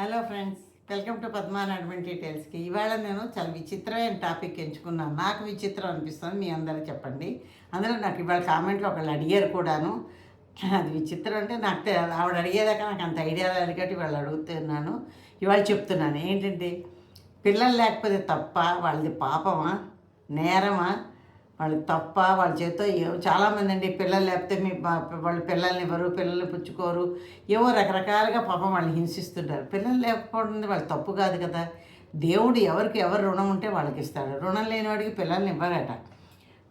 Hello friends welcome to పద్మానాడ్మెంట్ డీటెయిల్స్కి ఇవాళ నేను చాలా విచిత్రమైన టాపిక్ ఎంచుకున్నాను. నాకు విచిత్రం అనిపిస్తుంది మీ అందరూ చెప్పండి. అందులో నాకు ఇవాళ కామెంట్లో ఒకళ్ళు అడిగారు కూడాను. అది విచిత్రం అంటే నాకు ఆవిడ అడిగేదాకా నాకు అంత ఐడియా లేదు కాబట్టి వాళ్ళు అడుగుతున్నాను. ఇవాళ చెప్తున్నాను ఏంటంటే పిల్లలు లేకపోతే తప్ప వాళ్ళది పాపమా? నేరమా? వాళ్ళు తప్ప వాళ్ళ చేతితో చాలామంది అండి పిల్లలు లేకపోతే మీ వాళ్ళ పిల్లల్ని ఇవ్వరు పిల్లల్ని పుచ్చుకోరు. ఏవో రకరకాలుగా పాపం వాళ్ళని హింసిస్తుంటారు. పిల్లలు లేకపోవడం వాళ్ళు తప్పు కాదు కదా. దేవుడు ఎవరికి ఎవరు రుణం ఉంటే వాళ్ళకి ఇస్తాడు. రుణం లేని వాడికి పిల్లల్ని ఇవ్వరట.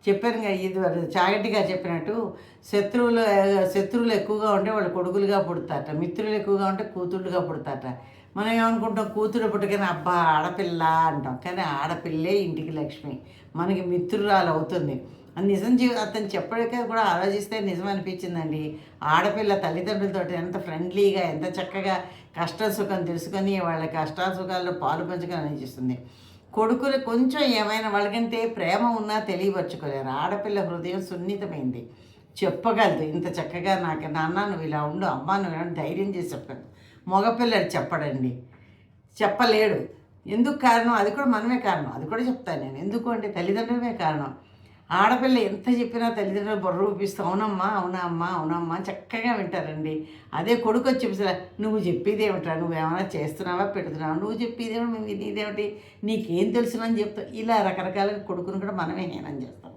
చెప్పాను కదా ఇది వాడు చాగటిగా చెప్పినట్టు శత్రువులు శత్రువులు ఎక్కువగా ఉంటే వాళ్ళు కొడుకులుగా పుడతారట. మిత్రులు ఎక్కువగా ఉంటే కూతుళ్ళుగా పుడతారట. మనం ఏమనుకుంటాం కూతురు పుట్టుకని అబ్బా ఆడపిల్ల అంటాం. కానీ ఆడపిల్లే ఇంటికి లక్ష్మి. మనకి మిత్రురాలు అవుతుంది. అది నిజం జీవి అతను చెప్పడానికి కూడా ఆలోచిస్తే నిజం అనిపించిందండి. ఆడపిల్ల తల్లిదండ్రులతో ఎంత ఫ్రెండ్లీగా ఎంత చక్కగా కష్ట సుఖం తెలుసుకొని వాళ్ళ కష్ట సుఖాల్లో పాలు పంచుకొని అనిపిస్తుంది కొడుకులు కొంచెం ఏమైనా వాళ్ళకంటే ప్రేమ ఉన్నా తెలియపరచుకోలేరు. ఆడపిల్ల హృదయం సున్నితమైంది. చెప్పగలదు. ఇంత చక్కగా నాకు నాన్న నువ్వు ఇలా ఉండు అమ్మ నువ్వు ఇలా ధైర్యం చేసి చెప్పగలదు. మగపిల్లడు చెప్పడండి. చెప్పలేడు. ఎందుకు కారణం? అది కూడా మనమే కారణం. అది కూడా చెప్తాను నేను. ఎందుకు అంటే తల్లిదండ్రులమే కారణం. ఆడపిల్ల ఎంత చెప్పినా తల్లిదండ్రులు బుర్ర ఊపిస్తూ అవునమ్మా అవునా అమ్మా అవునమ్మా చక్కగా వింటారండి. అదే కొడుకు వచ్చి చెప్పేసా నువ్వు చెప్పేది ఏమిట్రా? నువ్వు ఏమైనా చేస్తున్నావా? పెడుతున్నావా? నువ్వు చెప్పేది ఏమిటి? నీదేమిటి నీకేం తెలుసునని చెప్తావు ఇలా రకరకాలుగా కొడుకుని కూడా మనమే హీనం చేస్తాం.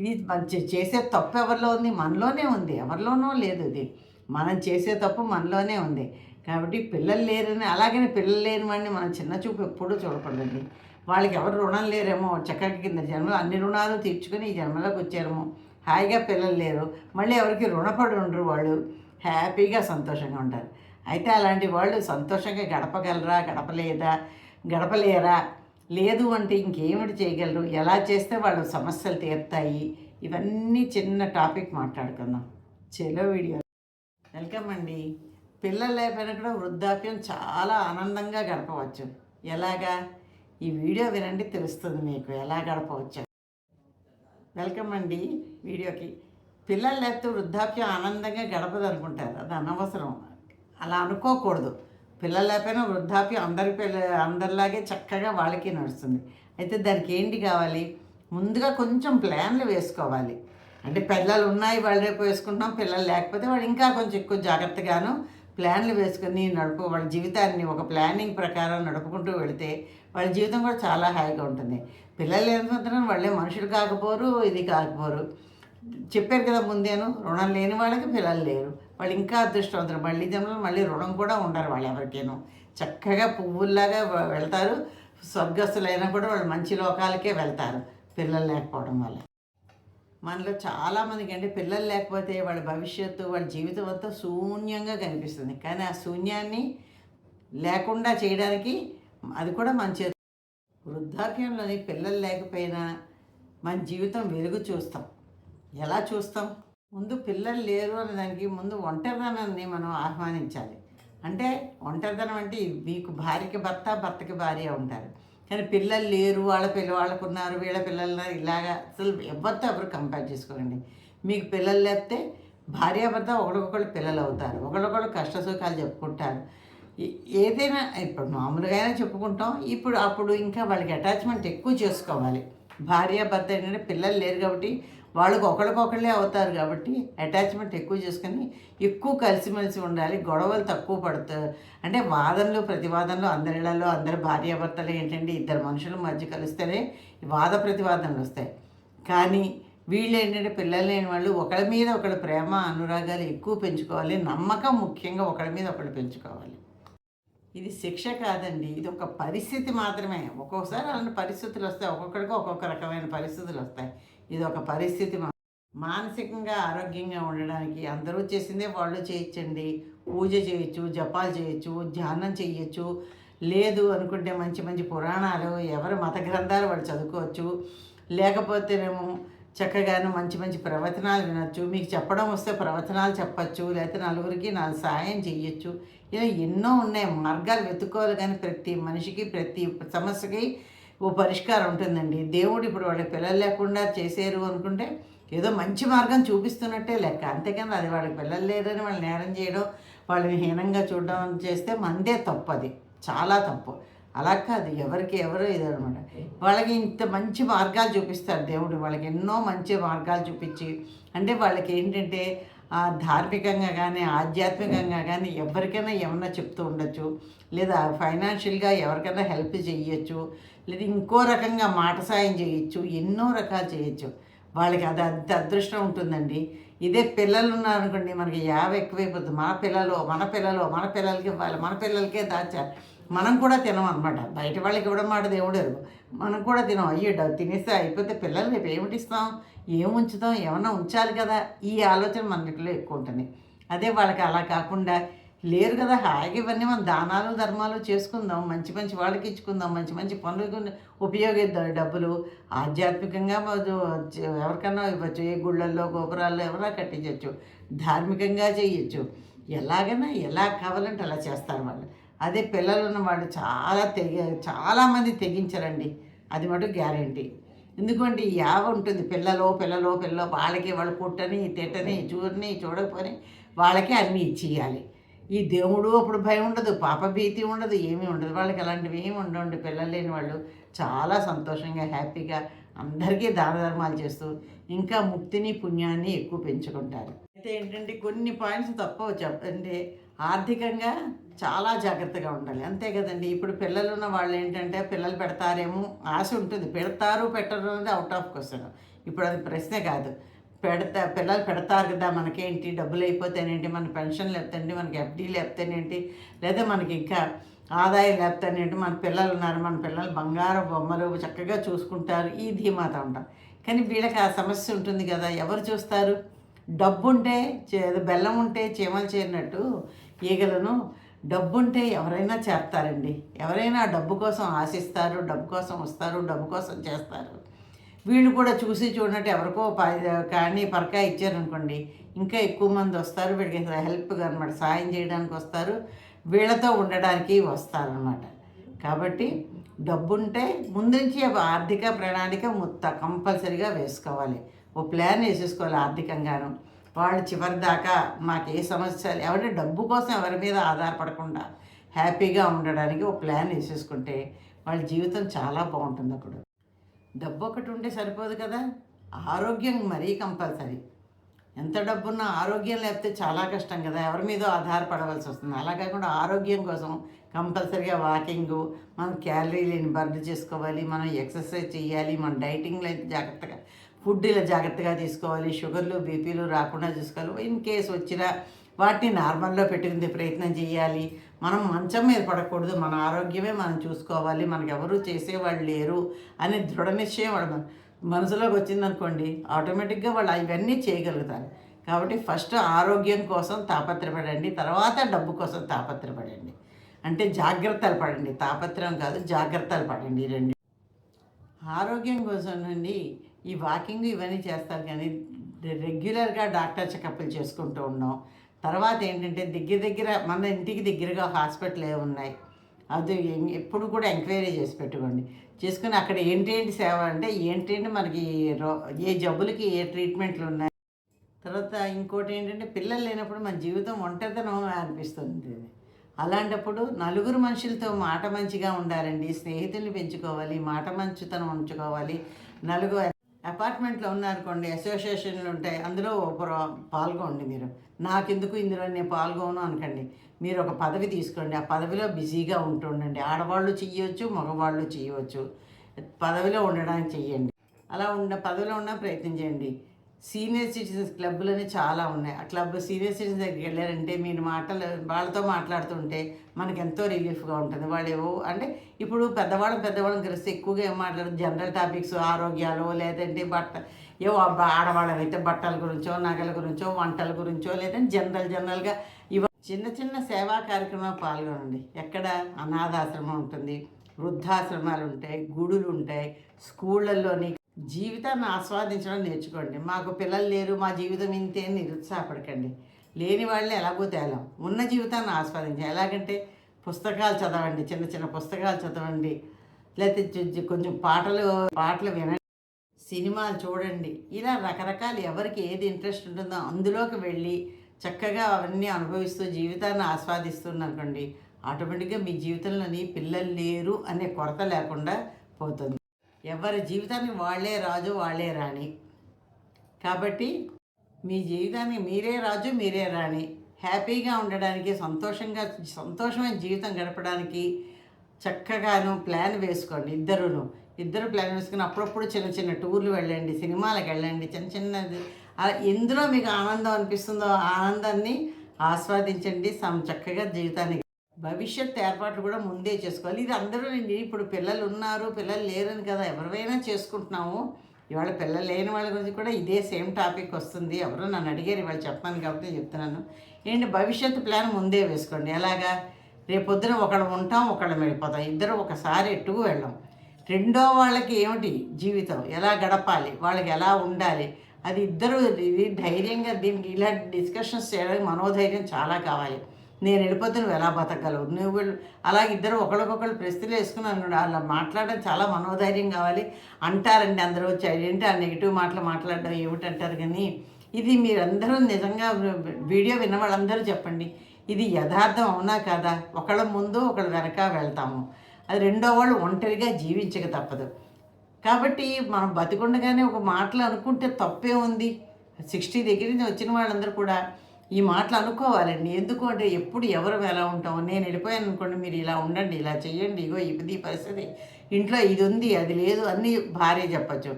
ఇది మంచి చేసే తప్పు ఎవరిలో ఉంది? మనలోనే ఉంది. ఎవరిలోనో లేదు ఇది. మనం చేసే తప్పు మనలోనే ఉంది. కాబట్టి పిల్లలు లేరని అలాగని పిల్లలు లేని వాడిని మనం చిన్న చూపు ఎప్పుడూ చూడకూడదండి. వాళ్ళకి ఎవరు రుణం లేరేమో చక్కగా కింద జన్మలో అన్ని రుణాలు తీర్చుకొని ఈ జన్మలోకి వచ్చారేమో. హాయిగా పిల్లలు లేరు మళ్ళీ ఎవరికి రుణపడి ఉండరు వాళ్ళు. హ్యాపీగా సంతోషంగా ఉంటారు. అయితే అలాంటి వాళ్ళు సంతోషంగా గడపగలరా గడపలేదా గడపలేరా? లేదు అంటే ఇంకేమిటి చేయగలరు? ఎలా చేస్తే వాళ్ళు సమస్యలు తీరుతాయి? ఇవన్నీ చిన్న టాపిక్ మాట్లాడుకుందాం. చెలో వీడియో. వెల్కమ్ అండి. పిల్లలు లేకపోయినా కూడా వృద్ధాప్యం చాలా ఆనందంగా గడపవచ్చు. ఎలాగా? ఈ వీడియో వినండి తెలుస్తుంది మీకు ఎలా గడపవచ్చు. వెల్కమ్ అండి వీడియోకి. పిల్లలు లేకపోతే వృద్ధాప్యం ఆనందంగా గడపదు అనుకుంటారు. అది అనవసరం. అలా అనుకోకూడదు. పిల్లలు లేకపోయినా వృద్ధాప్యం అందరి పిల్ల అందరిలాగే చక్కగా వాళ్ళకి నడుస్తుంది. అయితే దానికి ఏంటి కావాలి? ముందుగా కొంచెం ప్లాన్లు వేసుకోవాలి. అంటే పిల్లలు ఉన్నాయి వాళ్ళు రేపు వేసుకుంటున్నాం పిల్లలు లేకపోతే వాడు ఇంకా కొంచెం ఎక్కువ జాగ్రత్తగాను ప్లాన్లు వేసుకొని నడుపు వాళ్ళ జీవితాన్ని ఒక ప్లానింగ్ ప్రకారం నడుపుకుంటూ వెళితే వాళ్ళ జీవితం కూడా చాలా హాయిగా ఉంటుంది. పిల్లలు లేకపోతే వాళ్ళే మనుషులు కాకపోరు ఇది కాకపోరు. చెప్పారు కదా ముందేను రుణం లేని వాళ్ళకి పిల్లలు లేరు. వాళ్ళు ఇంకా అదృష్టవంతులు. మళ్ళీ జన్మలో మళ్ళీ రుణం కూడా ఉండరు వాళ్ళు ఎవరికేను. చక్కగా పువ్వుల్లాగా వెళ్తారు. స్వర్గస్థులైనా కూడా వాళ్ళు మంచి లోకాలకే వెళ్తారు. పిల్లలు లేకపోవడం వల్ల. మనలో చాలామందికి అంటే పిల్లలు లేకపోతే వాళ్ళ భవిష్యత్తు వాళ్ళ జీవితం అంతా శూన్యంగా కనిపిస్తుంది. కానీ ఆ శూన్యాన్ని లేకుండా చేయడానికి అది కూడా మన చేతి వృద్ధాప్యంలోని పిల్లలు లేకపోయినా మన జీవితం వెలుగు చూస్తాం. ఎలా చూస్తాం? ముందు పిల్లలు లేరు అనే దానికి ముందు ఒంటరిదనాన్ని మనం ఆహ్వానించాలి. అంటే ఒంటరిదనం అంటే మీకు భార్యకి భర్త భర్తకి భార్య ఉంటారు. కానీ పిల్లలు లేరు వాళ్ళ పిల్ల వాళ్ళకు ఉన్నారు వీళ్ళ పిల్లలు ఇలాగా అసలు ఎవరితో ఎవరు కంపేర్ చేసుకోకండి మీకు పిల్లలు లేకపోతే భార్యాభర్త ఒకరికొకళ్ళు పిల్లలు అవుతారు ఒకరికొకళ్ళు కష్ట సుఖాలు చెప్పుకుంటారు. ఏదైనా ఇప్పుడు మామూలుగానే చెప్పుకుంటాం. ఇప్పుడు అప్పుడు ఇంకా వాళ్ళకి అటాచ్మెంట్ ఎక్కువ చేసుకోవాలి. భార్యాభర్త ఏంటంటే పిల్లలు లేరు కాబట్టి వాళ్ళకి ఒకరికొకళ్ళే అవుతారు కాబట్టి అటాచ్మెంట్ ఎక్కువ చేసుకొని ఎక్కువ కలిసిమెలిసి ఉండాలి. గొడవలు తక్కువ పడతారు అంటే వాదనలు ప్రతివాదనలు అందరిళ్ళలో అందరి భార్యాభర్తలు ఏంటంటే ఇద్దరు మనుషుల మధ్య కలిస్తేనే వాద ప్రతివాదనలు వస్తాయి. కానీ వీళ్ళు ఏంటంటే పిల్లలు లేని వాళ్ళు ఒకళ్ళ మీద ఒకళ్ళ ప్రేమ అనురాగాలు ఎక్కువ పెంచుకోవాలి. నమ్మకం ముఖ్యంగా ఒకళ్ళ మీద ఒకళ్ళు పెంచుకోవాలి. ఇది శిక్ష కాదండి. ఇది ఒక పరిస్థితి మాత్రమే. ఒక్కొక్కసారి అలాంటి పరిస్థితులు వస్తాయి. ఒక్కొక్కడికి ఒక్కొక్క రకమైన పరిస్థితులు వస్తాయి. ఇది ఒక పరిస్థితి మానసికంగా ఆరోగ్యంగా ఉండడానికి అందరూ చేసిందే వాళ్ళు చేయొచ్చండి. పూజ చేయొచ్చు జపాలు చేయొచ్చు ధ్యానం చేయొచ్చు. లేదు అనుకుంటే మంచి మంచి పురాణాలు ఎవరి మత గ్రంథాలు వాళ్ళు చదువుకోవచ్చు. లేకపోతేనేమో చక్కగాను మంచి మంచి ప్రవచనాలు వినొచ్చు. మీకు చెప్పడం వస్తే ప్రవచనాలు చెప్పచ్చు. లేకపోతే నలుగురికి నా సాయం చేయొచ్చు. ఇలా ఎన్నో ఉన్నాయి. మార్గాలు వెతుక్కోవాలి కానీ ప్రతి మనిషికి ప్రతి సమస్యకి ఓ పరిష్కారం ఉంటుందండి. దేవుడు ఇప్పుడు వాళ్ళ పిల్లలు లేకుండా చేసేరు అనుకుంటే ఏదో మంచి మార్గం చూపిస్తున్నట్టే లెక్క. అంతేకాని అది వాళ్ళకి పిల్లలు లేరని వాళ్ళు నేరం చేయడం వాళ్ళని హీనంగా చూడడం చేస్తే మందే తప్పు అది చాలా తప్పు. అలా కాదు. ఎవరికి ఎవరు ఇదనమాట. వాళ్ళకి ఇంత మంచి మార్గాలు చూపిస్తారు దేవుడు. వాళ్ళకి ఎన్నో మంచి మార్గాలు చూపించి అంటే వాళ్ళకి ఏంటంటే ధార్మికంగా కానీ ఆధ్యాత్మికంగా కానీ ఎవరికైనా ఏమన్నా చెప్తూ ఉండొచ్చు. లేదా ఫైనాన్షియల్గా ఎవరికైనా హెల్ప్ చేయొచ్చు. లేదా ఇంకో రకంగా మాట సాయం చేయొచ్చు ఎన్నో రకాలు చేయొచ్చు. వాళ్ళకి అది అంత అదృష్టం ఉంటుందండి. ఇదే పిల్లలు ఉన్నారనుకోండి మనకి యావ ఎక్కువైపోతుంది మన పిల్లలు మన పిల్లలు మన పిల్లలకి ఇవ్వాలి మన పిల్లలకే దాచాలి మనం కూడా తినం అనమాట బయట వాళ్ళకి ఇవ్వడం మాట దేవుడు మనం కూడా తినం. అయ్యో డబ్బు తినేస్తే అయిపోతే పిల్లలు రేపు ఏమిటి ఇస్తాం ఏం ఉంచుతాం? ఏమన్నా ఉంచాలి కదా? ఈ ఆలోచన మనలో ఎక్కువ ఉంటుంది. అదే వాళ్ళకి అలా కాకుండా లేరు కదా హాయిగా ఇవన్నీ మనం దానాలు ధర్మాలు చేసుకుందాం మంచి మంచి వాళ్ళకి ఇచ్చుకుందాం మంచి మంచి పనులకు ఉపయోగిద్దాం. డబ్బులు ఆధ్యాత్మికంగా ఎవరికన్నా ఎవరికైనా ఇవ్వచ్చు ఏ గుళ్ళల్లో గోపురాల్లో ఎవరైనా కట్టించవచ్చు ధార్మికంగా చేయొచ్చు ఎలాగైనా ఎలా కావాలంటే అలా చేస్తారు వాళ్ళు. అదే పిల్లలు ఉన్నవాళ్ళు చాలా తెగ చాలామంది తెగించరండి. అది మటు గ్యారంటీ. ఎందుకంటే యావ ఉంటుంది పిల్లలో పిల్లలో పిల్లలో వాళ్ళకి వాళ్ళు పుట్టని తిట్టని చూడని చూడకపోని వాళ్ళకే అన్నీ ఇచ్చేయాలి. ఈ దేవుడు అప్పుడు భయం ఉండదు పాపభీతి ఉండదు ఏమీ ఉండదు. వాళ్ళకి అలాంటివి ఏమి ఉండవండి. పిల్లలు లేని వాళ్ళు చాలా సంతోషంగా హ్యాపీగా అందరికీ దాన ధర్మాలు చేస్తూ ఇంకా ముక్తిని పుణ్యాన్ని ఎక్కువ పెంచుకుంటారు. అయితే ఏంటంటే కొన్ని పాయింట్స్ తప్ప చెప్పండి. ఆర్థికంగా చాలా జాగ్రత్తగా ఉండాలి. అంతే కదండి. ఇప్పుడు పిల్లలు ఉన్న వాళ్ళు ఏంటంటే పిల్లలు పెడతారేమో ఆశ ఉంటుంది. పెడతారు పెట్టరు అనేది అవుట్ ఆఫ్ క్వశ్చన్ ఇప్పుడు అది ప్రశ్నే కాదు. పెడతా పిల్లలు పెడతారు కదా మనకేంటి? డబ్బులు అయిపోతేనేంటి? మన పెన్షన్ లేపుతండి మనకి ఎఫ్డీ లేపుతానేంటి? లేదా మనకి ఇంకా ఆదాయం లేపుతానేంటి? మన పిల్లలు ఉన్నారు మన పిల్లలు బంగారం బొమ్మలు చక్కగా చూసుకుంటారు. ఈ ధీమాత ఉంటాం కానీ వీళ్ళకి ఆ సమస్య ఉంటుంది కదా ఎవరు చూస్తారు? డబ్బు ఉంటే చే- బెల్లం ఉంటే చీమలు చేరినట్టు ఈగలను డబ్బు ఉంటే ఎవరైనా చేస్తారండి. ఎవరైనా డబ్బు కోసం ఆశిస్తారు డబ్బు కోసం వస్తారు డబ్బు కోసం చేస్తారు. వీళ్ళు కూడా చూసి చూడనట్టు ఎవరికో ప- కానీ పరకాయ ఇచ్చారనుకోండి ఇంకా ఎక్కువ మంది వస్తారు వీడికి హెల్ప్గా అనమాట సాయం చేయడానికి వస్తారు వీళ్ళతో ఉండడానికి వస్తారనమాట కాబట్టి డబ్బుంటే ముందు నుంచి ఆర్థిక ప్రణాళిక ముత్త కంపల్సరిగా వేసుకోవాలి. ఓ ప్లాన్ వేసేసుకోవాలి ఆర్థికంగాను. వాళ్ళు చివరి దాకా మాకు ఏ సమస్య ఎవరి డబ్బు కోసం ఎవరి మీద ఆధారపడకుండా హ్యాపీగా ఉండడానికి ఒక ప్లాన్ వేసేసుకుంటే వాళ్ళ జీవితం చాలా బాగుంటుంది అప్పుడు. డబ్బు ఒకటి ఉంటే సరిపోదు కదా. ఆరోగ్యం మరీ కంపల్సరీ. ఎంత డబ్బున్నా ఆరోగ్యం లేకపోతే చాలా కష్టం కదా. ఎవరి మీద ఆధారపడవలసి వస్తుంది. అలా కాకుండా ఆరోగ్యం కోసం కంపల్సరీగా వాకింగు మనం క్యాలరీలను బర్న్ చేసుకోవాలి మనం ఎక్సర్సైజ్ చేయాలి మన డైటింగ్లో అయితే జాగ్రత్తగా ఫుడ్ ఇలా జాగ్రత్తగా తీసుకోవాలి షుగర్లు బీపీలు రాకుండా చూసుకోవాలి. ఇన్ కేసు వచ్చినా వాటిని నార్మల్లో పెట్టుకునే ప్రయత్నం చేయాలి మనం మంచం మీద పడకూడదు మన ఆరోగ్యమే మనం చూసుకోవాలి మనకు ఎవరు చేసేవాళ్ళు లేరు అనే దృఢ నిశ్చయం వాళ్ళ మన- మనసులోకి వచ్చిందనుకోండి ఆటోమేటిక్గా వాళ్ళు ఇవన్నీ చేయగలుగుతారు. కాబట్టి ఫస్ట్ ఆరోగ్యం కోసం తాపత్రపడండి తర్వాత డబ్బు కోసం తాపత్రపడండి అంటే జాగ్రత్తలు పడండి తాపత్రయం కాదు జాగ్రత్తలు పడండి ఈ రెండు. ఆరోగ్యం కోసం నుండి ఈ వాకింగ్ ఇవన్నీ చేస్తారు కానీ రెగ్యులర్గా డాక్టర్ చెకప్లు చేసుకుంటూ ఉన్నాం తర్వాత ఏంటంటే దగ్గర దగ్గర మన ఇంటికి దగ్గరగా హాస్పిటల్ ఏ ఉన్నాయి. అది ఎప్పుడు కూడా ఎంక్వైరీ చేసి పెట్టుకోండి. చేసుకుని అక్కడ ఏంటేంటి సేవ అంటే ఏంటంటే మనకి రో- ఏ జబ్బులకి ఏ ట్రీట్మెంట్లు ఉన్నాయి. తర్వాత ఇంకోటి ఏంటంటే పిల్లలు లేనప్పుడు మన జీవితం ఒంటరితనం అనిపిస్తుంది. అలాంటప్పుడు నలుగురు మనుషులతో మాట మంచిగా ఉండాలండి. స్నేహితుల్ని పెంచుకోవాలి మాట మంచితనం ఉంచుకోవాలి. నలుగురు అపార్ట్మెంట్లో ఉన్నారనుకోండి అసోసియేషన్లు ఉంటాయి అందులో పాల్గొండి మీరు. నాకెందుకు ఇందులో నేను పాల్గొను అనకండి. మీరు ఒక పదవి తీసుకోండి. ఆ పదవిలో బిజీగా ఉంటుండండి. ఆడవాళ్ళు చెయ్యొచ్చు మగవాళ్ళు చేయవచ్చు పదవిలో ఉండడానికి చెయ్యండి. అలా ఉన్న పదవిలో ఉన్న ప్రయత్నం చేయండి. సీనియర్ సిటిజన్స్ క్లబ్లని చాలా ఉన్నాయి. ఆ క్లబ్ సీనియర్ సిటిజన్స్ దగ్గరికి వెళ్ళారంటే మీరు మాటలు వాళ్ళతో మాట్లాడుతుంటే మనకు ఎంతో రిలీఫ్గా ఉంటుంది. వాళ్ళు ఏవో అంటే ఇప్పుడు పెద్దవాళ్ళం పెద్దవాళ్ళం కలిస్తే ఎక్కువగా ఏం మాట్లాడదు జనరల్ టాపిక్స్ ఆరోగ్యాలు లేదంటే బట్ట ఏవో అబ్బా ఆడవాళ్ళం బట్టల గురించో నగల గురించో వంటల గురించో లేదంటే జనరల్ జనరల్గా ఇవ చిన్న చిన్న సేవా కార్యక్రమాలు పాల్గొనండి. ఎక్కడ అనాథాశ్రమం ఉంటుంది వృద్ధాశ్రమాలు ఉంటాయి గుడులు ఉంటాయి స్కూళ్ళల్లోని జీవితాన్ని ఆస్వాదించడం నేర్చుకోండి. మాకు పిల్లలు లేరు మా జీవితం ఇంతే నిరుత్సాహపడకండి. లేని వాళ్ళని ఎలాగో తేలాం. ఉన్న జీవితాన్ని ఆస్వాదించాలి ఎలాగంటే పుస్తకాలు చదవండి చిన్న చిన్న పుస్తకాలు చదవండి లేకపోతే కొంచెం పాటలు పాటలు వినండి. సినిమాలు చూడండి. ఇలా రకరకాలు ఎవరికి ఏది ఇంట్రెస్ట్ ఉంటుందో అందులోకి వెళ్ళి చక్కగా అవన్నీ అనుభవిస్తూ జీవితాన్ని ఆస్వాదిస్తున్నారనుకోండి ఆటోమేటిక్గా మీ జీవితంలోని పిల్లలు లేరు అనే కొరత లేకుండా పోతుంది. ఎవరి జీవితానికి వాళ్ళే రాజు వాళ్ళే రాణి. కాబట్టి మీ జీవితానికి మీరే రాజు మీరే రాణి. హ్యాపీగా ఉండడానికి సంతోషంగా సంతోషమైన జీవితం గడపడానికి చక్కగాను ప్లాన్ వేసుకోండి ఇద్దరును. ఇద్దరు ప్లాన్ వేసుకుని అప్పుడప్పుడు చిన్న చిన్న టూర్లు వెళ్ళండి సినిమాలకు వెళ్ళండి చిన్న చిన్నది. అలా ఎందులో మీకు ఆనందం అనిపిస్తుందో ఆనందాన్ని ఆస్వాదించండి సమ చక్కగా జీవితానికి. భవిష్యత్ ఏర్పాట్లు కూడా ముందే చేసుకోవాలి. ఇది అందరూ నేను ఇప్పుడు పిల్లలు ఉన్నారు పిల్లలు లేరని కదా ఎవరివైనా చేసుకుంటున్నాము. ఇవాళ పిల్లలు లేని వాళ్ళ గురించి కూడా ఇదే సేమ్ టాపిక్ వస్తుంది. ఎవరో నన్ను అడిగారు ఇవాళ చెప్పాను కాబట్టి చెప్తున్నాను. ఏంటి భవిష్యత్తు ప్లాన్ ముందే వేసుకోండి. ఎలాగా? రేపొద్దున ఒకళ్ళు ఉంటాం ఒకళ్ళు వెళ్ళిపోతాం. ఇద్దరు ఒకసారి ఎట్టుకు వెళ్ళాం. రెండో వాళ్ళకి ఏమిటి జీవితం? ఎలా గడపాలి? వాళ్ళకి ఎలా ఉండాలి? అది ఇద్దరు ఇది ధైర్యంగా దీనికి ఇలాంటి డిస్కషన్స్ చేయడానికి మనోధైర్యం చాలా కావాలి. నేను వెళ్ళిపోతే నువ్వు ఎలా బతకగలవు? నువ్వు అలాగే ఇద్దరు ఒకరికొకరు ప్రశ్నలు వేసుకున్నాను అలా మాట్లాడడం చాలా మనోధైర్యం కావాలి. అంటారండి అందరూ వచ్చి. ఏంటి ఆ నెగిటివ్ మాటలు మాట్లాడడం ఏమిటంటారు కానీ ఇది మీరందరూ నిజంగా వీడియో విన్న వాళ్ళందరూ చెప్పండి. ఇది యథార్థం అవునా కాదా? ఒకళ్ళ ముందు ఒకళ్ళ వెనక వెళ్తాము. అది రెండో వాళ్ళు ఒంటరిగా జీవించక తప్పదు. కాబట్టి మనం బతికుండగానే ఒక మాటలు అనుకుంటే తప్పే ఉంది. సిక్స్టీ దగ్గర నుంచి వచ్చిన వాళ్ళందరూ కూడా ఈ మాటలు అనుకోవాలండి. ఎందుకు అంటే ఎప్పుడు ఎవరు ఎలా ఉంటాం నేను వెళ్ళిపోయాను అనుకోండి మీరు ఇలా ఉండండి ఇలా చేయండి ఇగో ఇది పరిస్థితి. ఇంట్లో ఇది ఉంది అది లేదు అన్నీ భార్య చెప్పచ్చు.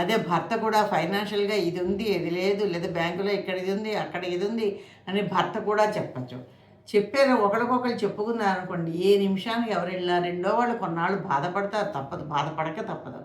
అదే భర్త కూడా ఫైనాన్షియల్గా ఇది ఉంది ఇది లేదు లేదా బ్యాంకులో ఇక్కడ ఇది ఉంది అక్కడ ఇది ఉంది అని భర్త కూడా చెప్పచ్చు. చెప్పారు ఒకరికొకరు చెప్పుకున్నారు అనుకోండి ఏ నిమిషానికి ఎవరు వెళ్ళినా రెండో వాళ్ళు కొన్నాళ్ళు బాధపడతారు తప్పదు బాధపడక తప్పదు.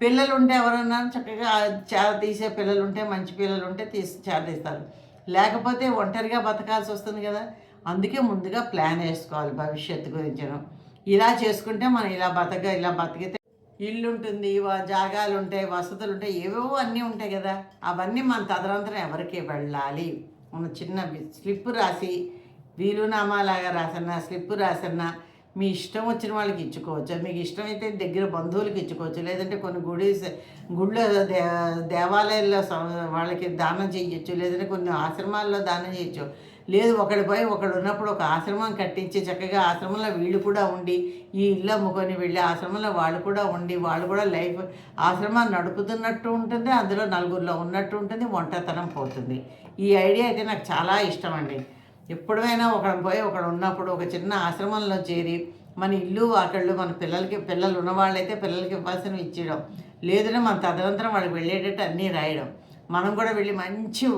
పిల్లలు ఉంటే ఎవరన్నా చక్కగా చేర తీసే పిల్లలు ఉంటే మంచి పిల్లలు ఉంటే తీసి చేర తీస్తారు. లేకపోతే ఒంటరిగా బతకాల్సి వస్తుంది కదా. అందుకే ముందుగా ప్లాన్ వేసుకోవాలి భవిష్యత్తు గురించను. ఇలా చేసుకుంటే మనం ఇలా బతక ఇలా బతికితే ఇల్లు ఉంటుంది జాగాలు ఉంటాయి వసతులు ఉంటాయి ఏవేవో అన్నీ ఉంటాయి కదా. అవన్నీ మన తదనంతరం ఎవరికి వెళ్ళాలి. మన చిన్న స్లిప్ రాసి వీలునామాలాగా రాసన్నా స్లిప్ రాసన్నా మీ ఇష్టం వచ్చిన వాళ్ళకి ఇచ్చుకోవచ్చు. మీకు ఇష్టమైతే దగ్గర బంధువులకి ఇచ్చుకోవచ్చు. లేదంటే కొన్ని గుడి గుళ్ళో దే దేవాలయాల్లో వాళ్ళకి దానం చేయొచ్చు. లేదంటే కొన్ని ఆశ్రమాల్లో దానం చేయొచ్చు. లేదు ఒకడి పోయి ఒకడు ఉన్నప్పుడు ఒక ఆశ్రమం కట్టించి చక్కగా ఆశ్రమంలో వీళ్ళు కూడా ఉండి ఈ ఇల్లు అమ్ముకొని వెళ్ళి ఆశ్రమంలో వాళ్ళు కూడా ఉండి వాళ్ళు కూడా లైఫ్ ఆశ్రమాన్ని నడుపుతున్నట్టు ఉంటుంది. అందులో నలుగురిలో ఉన్నట్టు ఉంటుంది. ఒంటరితనం పోతుంది. ఈ ఐడియా అయితే నాకు చాలా ఇష్టం అండి. ఎప్పుడైనా ఒకడు పోయి ఒకడు ఉన్నప్పుడు ఒక చిన్న ఆశ్రమంలో చేరి మన ఇల్లు వాకళ్ళు మన పిల్లలకి పిల్లలు ఉన్నవాళ్ళైతే పిల్లలకి ఇవ్వాల్సినవి ఇచ్చేయడం. లేదంటే మన తదనంతరం వాళ్ళకి వెళ్ళేటట్టు అన్నీ రాయడం. మనం కూడా వెళ్ళి మంచి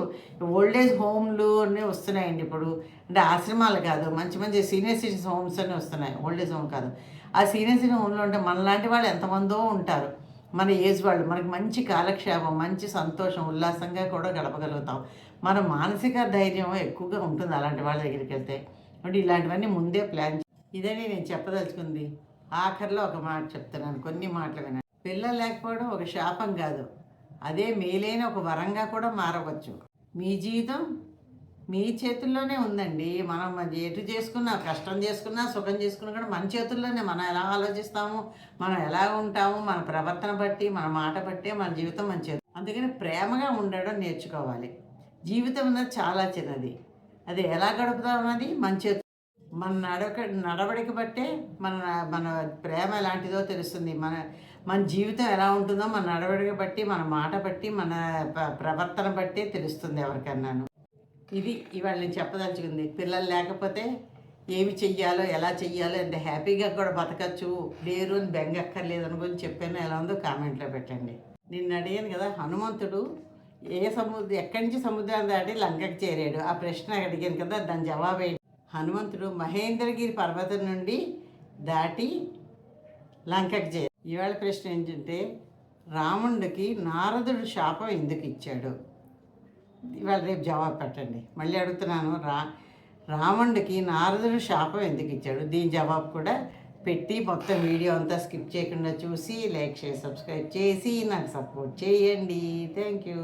ఓల్డేజ్ హోమ్లు అన్నీ వస్తున్నాయండి ఇప్పుడు. అంటే ఆశ్రమాలు కాదు మంచి మంచి సీనియర్ సిటిజన్స్ హోమ్స్ అన్నీ వస్తున్నాయి. ఓల్డేజ్ హోమ్ కాదు. ఆ సీనియర్ సిటిజన్ హోమ్లో ఉంటే మనలాంటి వాళ్ళు ఎంతమందో ఉంటారు. మన ఏజ్ వాళ్ళు మనకి మంచి కాలక్షేపం మంచి సంతోషం ఉల్లాసంగా కూడా గడపగలుగుతాం. మన మానసిక ధైర్యం ఎక్కువగా ఉంటుంది అలాంటి వాళ్ళ దగ్గరికి వెళ్తే. అంటే ఇలాంటివన్నీ ముందే ప్లాన్ ఇదని నేను చెప్పదలుచుకుంది. ఆఖరిలో ఒక మాట చెప్తున్నాను కొన్ని మాటలు వినండి. పిల్లలు లేకపోవడం ఒక శాపం కాదు. అదే మేలైన ఒక వరంగా కూడా మారవచ్చు. మీ జీవితం మీ చేతుల్లోనే ఉందండి. మనం ఎటు చేసుకున్నా కష్టం చేసుకున్నా సుఖం చేసుకున్నా కూడా మన చేతుల్లోనే మనం ఎలా ఆలోచిస్తాము మనం ఎలా ఉంటాము మన ప్రవర్తన బట్టి మన మాట బట్టి మన జీవితం మన చేతు. అందుకని ప్రేమగా ఉండడం నేర్చుకోవాలి. జీవితం అన్నది చాలా చిన్నది. అది ఎలా గడుపుతాం అన్నది మన చేతు మన నడక నడవడికి బట్టే మన మన ప్రేమ ఎలాంటిదో తెలుస్తుంది. మన మన జీవితం ఎలా ఉంటుందో మన నడవడిక బట్టి మన మాట బట్టి మన ప్రవర్తన బట్టి తెలుస్తుంది ఎవరికన్నాను. ఇది ఇవాళ నేను చెప్పదలుచుకుంది. పిల్లలు లేకపోతే ఏమి చెయ్యాలో ఎలా చెయ్యాలో ఎంత హ్యాపీగా కూడా బతకచ్చు లేరు అని బెంగక్కర్లేదు అనుకుని చెప్పాను. ఎలా ఉందో కామెంట్లో పెట్టండి. నిన్ను అడిగాను కదా హనుమంతుడు ఏ సముద్రం ఎక్కడి నుంచి సముద్రం దాటి లంకకు చేరాడు? ఆ ప్రశ్న అడిగాను కదా దాని జవాబు ఏంటి? హనుమంతుడు మహేంద్రగిరి పర్వతం నుండి దాటి లంకకు చేరాడు. ఇవాళ ప్రశ్న ఏంటంటే రాముడికి నారదుడు శాపం ఎందుకు ఇచ్చాడు? ఇవాళ రేపు జవాబు పెట్టండి. మళ్ళీ అడుగుతున్నాను రా రావణుడికి నారదుడు శాపం ఎందుకు ఇచ్చాడు? దీని జవాబు కూడా పెట్టి మొత్తం వీడియో అంతా స్కిప్ చేయకుండా చూసి లైక్ చేసి సబ్స్క్రైబ్ చేసి నాకు సపోర్ట్ చేయండి. Thank you